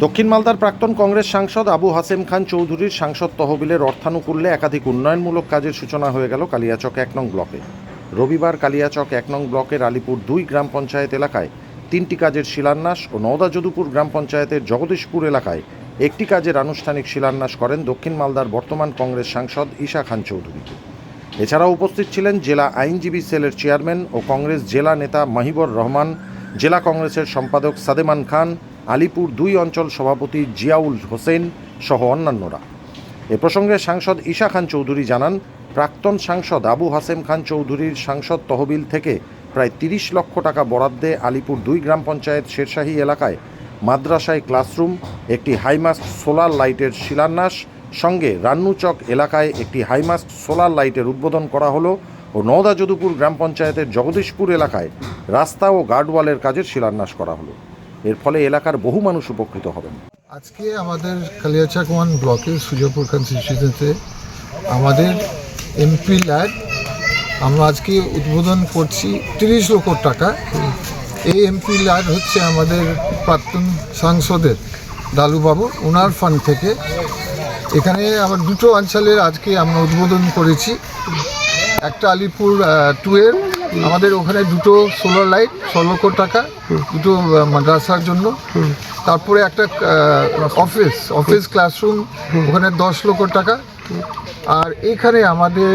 দক্ষিণ মালদার প্রাক্তন কংগ্রেস সাংসদ আবু হাসেম খান চৌধুরীর সাংসদ তহবিলের অর্থানুকূল্যে একাধিক উন্নয়নমূলক কাজের সূচনা হয়ে গেল কালিয়াচক এক নং ব্লকে। রবিবার কালিয়াচক এক নং ব্লকের আলিপুর দুই গ্রাম পঞ্চায়েত এলাকায় তিনটি কাজের শিলান্যাস ও নওদা যদুপুর গ্রাম পঞ্চায়েতের জগদীশপুর এলাকায় একটি কাজের আনুষ্ঠানিক শিলান্যাস করেন দক্ষিণ মালদার বর্তমান কংগ্রেস সাংসদ ঈশা খান চৌধুরী। এছাড়াও উপস্থিত ছিলেন জেলা আইনজীবী সেলের চেয়ারম্যান ও কংগ্রেস জেলা নেতা মাহিবর রহমান, জেলা কংগ্রেসের সম্পাদক সাদেমান খান আলিপুর দুই অঞ্চল সভাপতি জিয়াউল হোসেন সহ অন্যান্যরা। এ প্রসঙ্গে সাংসদ ঈশা খান চৌধুরী জানান, প্রাক্তন সাংসদ আবু হাসেম খান চৌধুরীর সাংসদ তহবিল থেকে প্রায় তিরিশ লক্ষ টাকা বরাদ্দে আলিপুর দুই গ্রাম পঞ্চায়েত শেরশাহী এলাকায় মাদ্রাসায় ক্লাসরুম, একটি হাইমাস্ট সোলার লাইটের শিলান্যাস, সঙ্গে রান্নুচক এলাকায় একটি হাইমাস্ট সোলার লাইটের উদ্বোধন করা হলো ও নওদা যদুপুর গ্রাম পঞ্চায়েতের জগদীশপুর এলাকায় রাস্তা ও গার্ডওয়ালের কাজের শিলান্যাস করা হলো। এর ফলে এলাকার বহু মানুষ উপকৃত হবেন। আজকে আমাদের কালিয়াচাক ওয়ান ব্লকের সুজাপুর কনস্টিটিউশনতে আমাদের এমপি ল্যাড আমরা আজকে উদ্বোধন করছি তিরিশ লক্ষ টাকা। এই এমপি ল্যাড হচ্ছে আমাদের প্রাক্তন সাংসদের দালুবাবু ওনার ফান্ড থেকে। এখানে আবার দুটো অঞ্চলের আজকে আমরা উদ্বোধন করেছি। একটা আলিপুর টু এর আমাদের ওখানে দুটো সোলার লাইট ছ লক্ষ টাকা দুটো মাদ্রাসার জন্য। তারপরে একটা অফিস অফিস ক্লাসরুম ওখানে দশ লক্ষ টাকা। আর এখানে আমাদের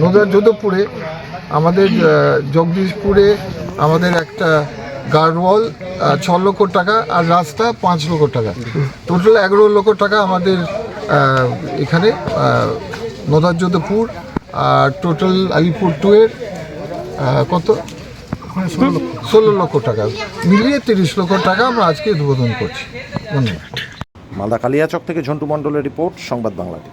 নদা যোধপুরে আমাদের জগদীশপুরে আমাদের একটা গার্ডওয়াল ছ লক্ষ টাকা আর রাস্তা পাঁচ লক্ষ টাকা। টোটাল এগারো লক্ষ টাকা আমাদের এখানে নদার যোধপুর টোটাল আলিপুর টু এর কত? ষোলো লক্ষ টাকা। মিলিয়ে তিরিশ লক্ষ টাকা আমরা আজকে উদ্বোধন করছি। ধন্যবাদ। মালদা কালিয়াচক থেকে ঝন্টু মণ্ডলের রিপোর্ট, সংবাদ Bangladesh